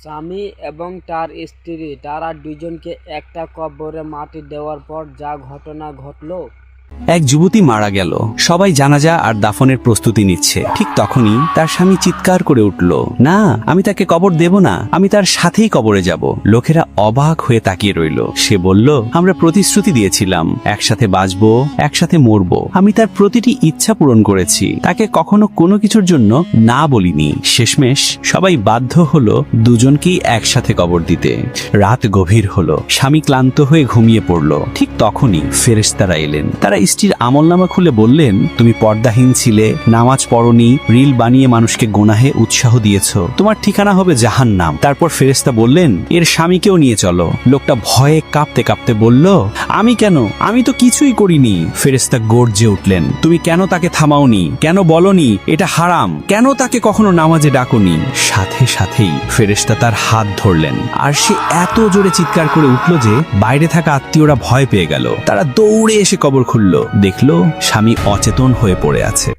স্বামী এবং তার স্ত্রী তারা দুজনকে একটা কবরে মাটি দেওয়ার পর যা ঘটনা ঘটলো। এক যুবতী মারা গেল। সবাই জানাজা আর দাফনের প্রস্তুতি নিচ্ছে। ঠিক তখনই তার স্বামী চিৎকার করে উঠল, না, আমি তাকে কবর দেব না, আমি তার সাথেই কবরে যাব। লোকেরা অবাক হয়ে তাকিয়ে রইল। সে বলল, আমরা প্রতিশ্রুতি দিয়েছিলাম, একসাথে বাঁচবো, একসাথে মরবো। আমি তার প্রতিটি ইচ্ছা পূরণ করেছি, তাকে কখনো কোনো কিছুর জন্য না বলিনি। শেষমেশ সবাই বাধ্য হলো দুজনকেই একসাথে কবর দিতে। রাত গভীর হলো। স্বামী ক্লান্ত হয়ে ঘুমিয়ে পড়ল। ঠিক তখনই ফেরেশতারা এলেন। তারা স্ত্রীর আমলনামা খুলে বললেন, তুমি পর্দাহীন ছিলে, নামাজ পড়নি, রিল বানিয়ে মানুষকে গোনাহে উৎসাহ দিয়েছ। তোমার ঠিকানা হবে জাহান্নাম। তারপর ফেরেশতা বললেন, এর স্বামীকেও নিয়ে চলো। লোকটা ভয়ে কাঁপতে কাঁপতে বলল, আমি কেন? আমি তো কিছুই করিনি। ফেরেশতা গর্জে উঠলেন, তুমি কেন তাকে থামাওনি? কেন বলনি? এটা হারাম। কেন তাকে কখনো নামাজে ডাকনি? সাথে সাথেই ফেরেশতা তার হাত ধরলেন। আর সে এত জোরে চিৎকার করে উঠল যে, বাইরে থাকা আত্মীয়রা ভয় পেয়ে গেল। তারা দৌড়ে এসে কবর খুলল দেখল স্বামী অচেতন হয়ে পড়ে আছে।